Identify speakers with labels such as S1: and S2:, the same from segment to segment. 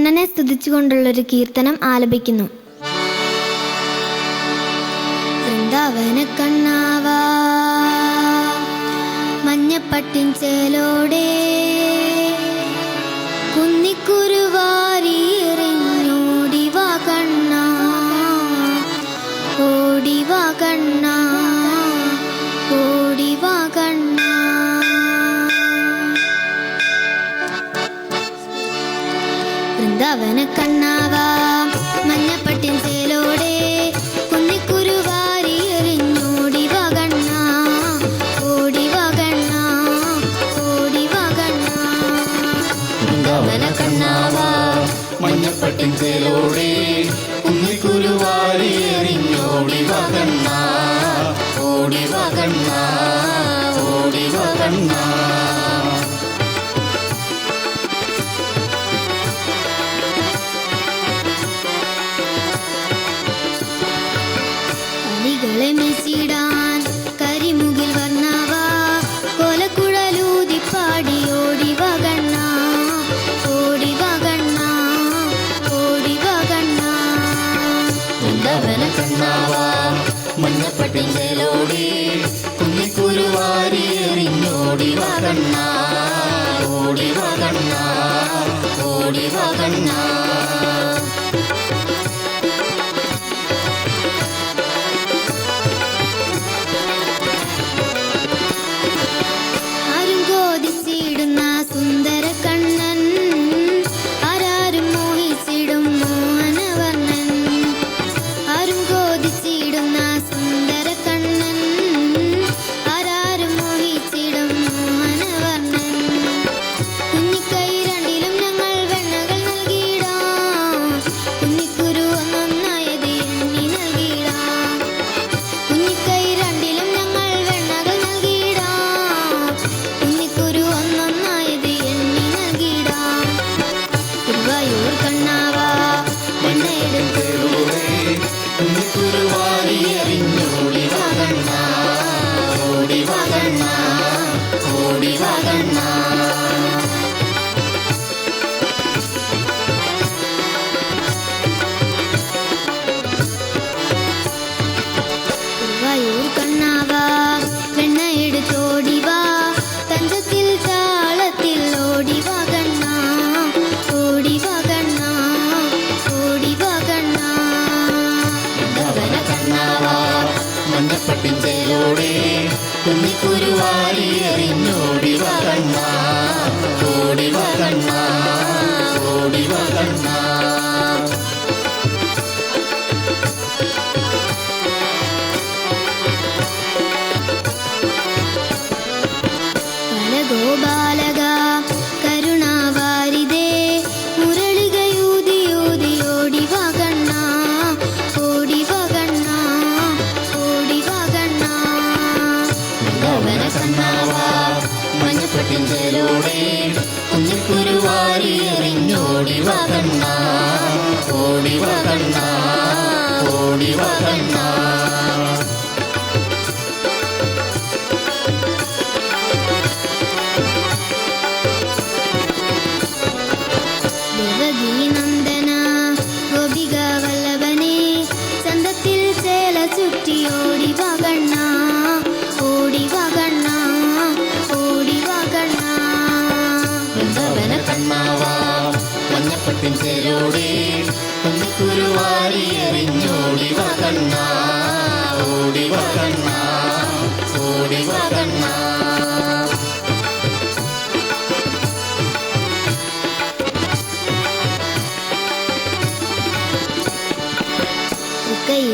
S1: കണ്ണനെ സ്തുതിച്ചുകൊണ്ടുള്ളൊരു കീർത്തനം ആലപിക്കുന്നു. വൃന്ദാവന കണ്ണാവാ മഞ്ഞപ്പട്ടിൻ ചേലോടേ கண்ணா. Brahma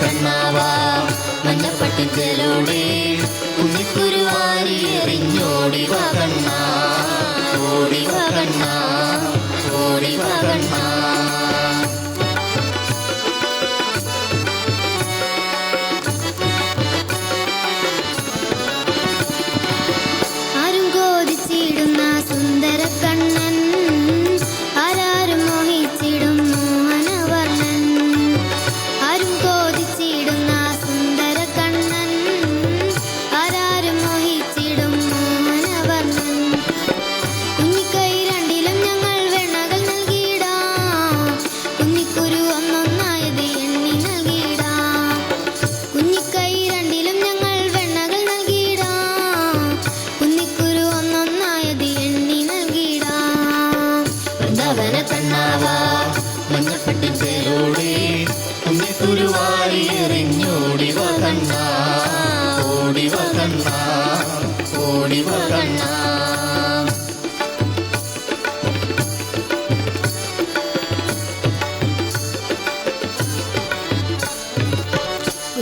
S1: കണ്ണാവാ
S2: മഞ്ഞപ്പട്ടിഞ്ചേലോടെ കുഞ്ഞിക്കുരുവാരി എറിഞ്ഞോടി വകണ്ണ ഓടി വകണ്ണ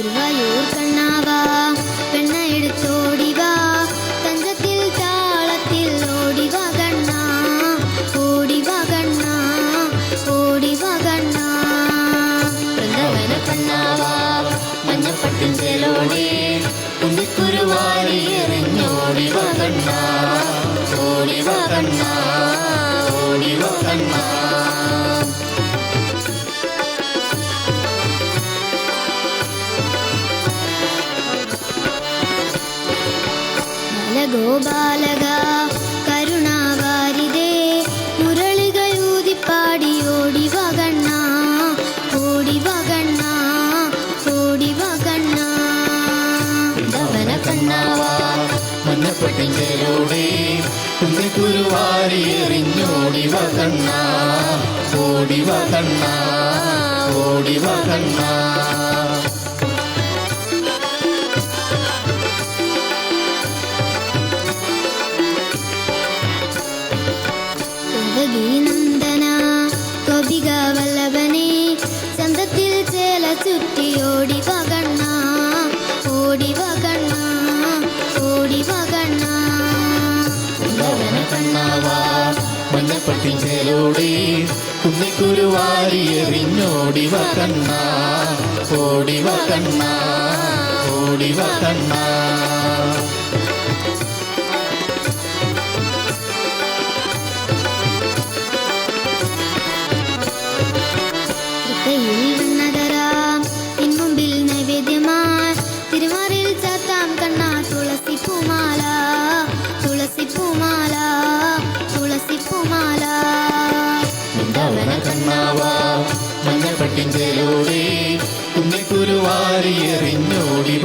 S1: ഗുരുവായൂർ കണ്ണാവാ വെണ്ണ എടുത്തോടിവാ തഞ്ചത്തിൽ താളത്തിൽ ഓടിവാ കണ്ണ ഓടിവാ കണ്ണ ഓടിവാ കണ്ണ
S2: വൃന്ദാവന കണ്ണാവാ മഞ്ഞപ്പട്ടിഞ്ചലോടെ കുന്നിക്കുരുവാരി എറിഞ്ഞോടി വകണ്ണ ഓടി വകണ്ണ ഓടി വകണ്ണ
S1: ബാലഗോപാലക കരുണാവാരിതേ മുരളികയൂതിപ്പാടി ഓടി വകണ്ണ ഓടി വകണ്ണ ഓടി വകണ്ണ
S2: വൃന്ദാവന കണ്ണാവാ മഞ്ഞപ്പട്ടിഞ്ചലോടെ കുന്നിക്കുരുവാരി എറിഞ്ഞോടി വകണ്ണ ഓടി വകണ്ണ ഓടി വകണ്ണ
S1: നന്ദന ഗോപിക വല്ലഭനെ ചേല ചുറ്റി ഓടി വകണ്ണ ഓടി വകണ്ണ ഓടി വകണ്ണ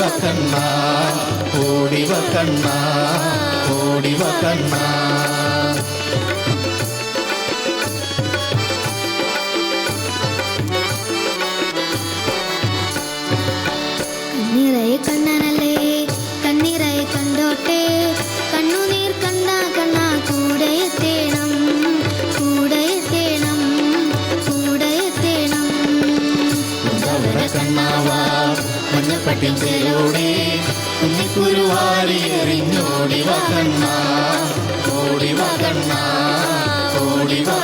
S2: എറിഞ്ഞോടി വകണ്ണ ഓടി വകണ്ണ ഓടി